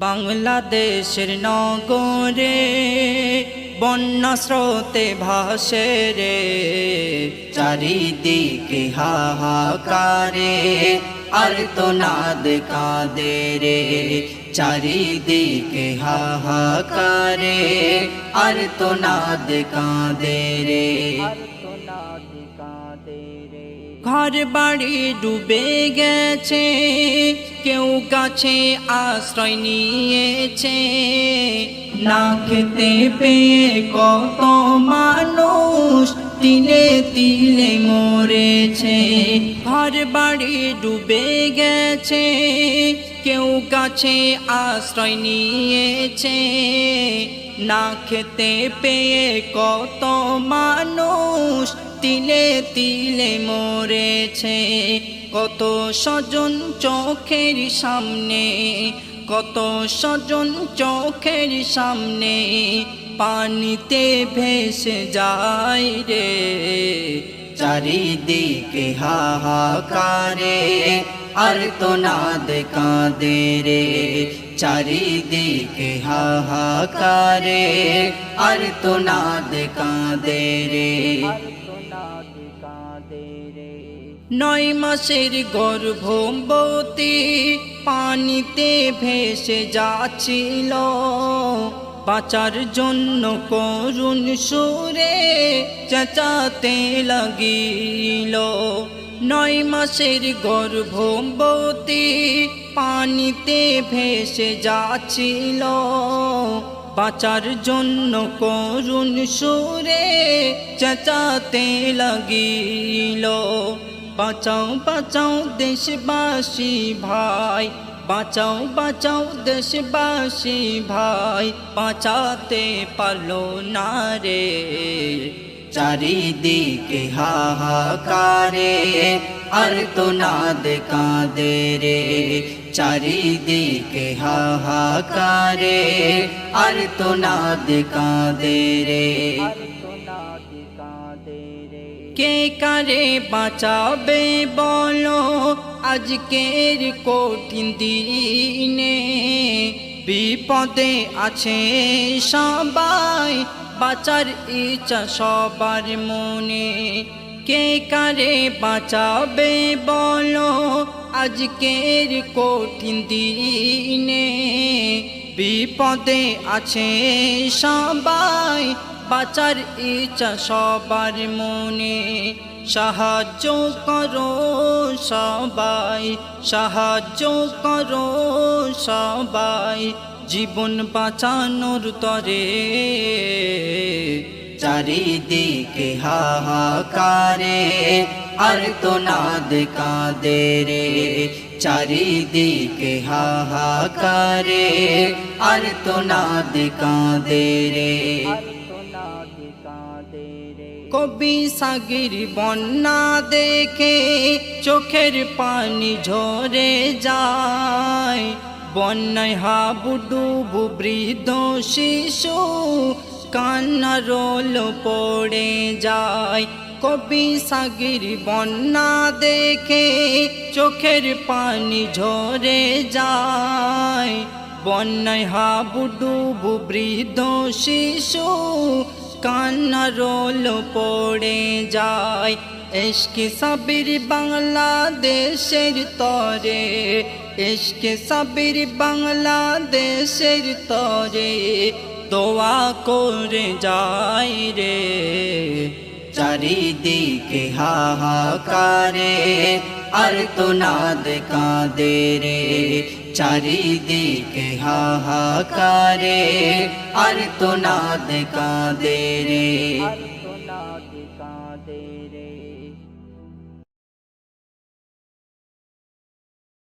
বাংলাদেশের নগরে বন্যা স্রোতে ভাসে রে। চারিদিকে হাহাকারে, আর তো নাদ কাঁদে রে। চারিদিকে হাহাকারে, আর তো নাদ কাঁদে রে। ঘর বাড়ি ডুবে গেছে, কেউ গাছে আশ্রয় নিয়েছে। না খেতে পেয়ে কত মানুষ তিলে তিলে মরেছে। ঘর বাড়ি ডুবে গেছে, কেউ গাছে আশ্রয় নিয়েছে। না খেতে পেয়ে কত মানুষ তিলে তিলে মরেছে। কত স্বজন চোখের সামনে, কত স্বজন চোখের সামনে পানিতে ভেসে যায় রে। চারিদিকে হাহাকারে, আর তো নাদ কাঁদে রে। চারিদিকে হাহাকারে, আর তো নাদ কাঁদে রে। নয় মাসের গর্ভবতী, পানিতে ভেসে যাচ্ছিল। বাঁচার জন্য করুণ সুরে চেঁচাতে লাগিল। নয় মাসের গর্ভবতী, পানিতে ভেসে যাচ্ছিল। বাঁচার জন্য করুণ সুরে চেঁচাতে লাগিল। বাঁচাও বাঁচাও দেশবাসী ভাই, বাঁচাও বাঁচাও দেশবাসী ভাই, বাঁচাতে পারল না রে। চারিদিকে হাহাকারে আর তো নাদ কাঁদে রে, চারিদিকে হাহাকারে। আর তো নাদ কাঁদে রে, কে কারে বাঁচাবে বলো? আজকের কঠিন দিনে বিপদে আছে সবাই, বাঁচার ইচ্ছা সবার মনে। কে কারে বাঁচাবে বলো? আজকের কঠিন দিনে বিপদে আছে সবাই, বাঁচার ইচ্ছা সবার মনে। সাহায্য করো সবাই, সাহায্য করো সবাই। জীবন বাঁচানোর তরে চারিদিকে হাহাকারে আর তো নাদ কাঁদে রে চারিদিকে হাহাকারে আর তো নাদ কাঁদে রে কবি সাগির বন্যা দেখে চোখের পানি ঝরে যায় বন্যায় হাবুডুবু বৃদ্ধ শিশু কান্না রোল পড়ে যায়। কবি সাগির বন্যা দেখে চোখের পানি ঝরে যায়। বন্যায় হাবুডুবু বৃদ্ধ শিশু কান্না রোল পড়ে যায়। এসকে সাবির বাংলাদেশের তরে এসকে সাবির বাংলাদেশের তরে দোয়া করে যাই রে। চারিদিকে হাহাকারে, আর তো নাদ কাঁদে রে। চারিদিকে হাহাকারে, আর তো নাদ কাঁদে রে।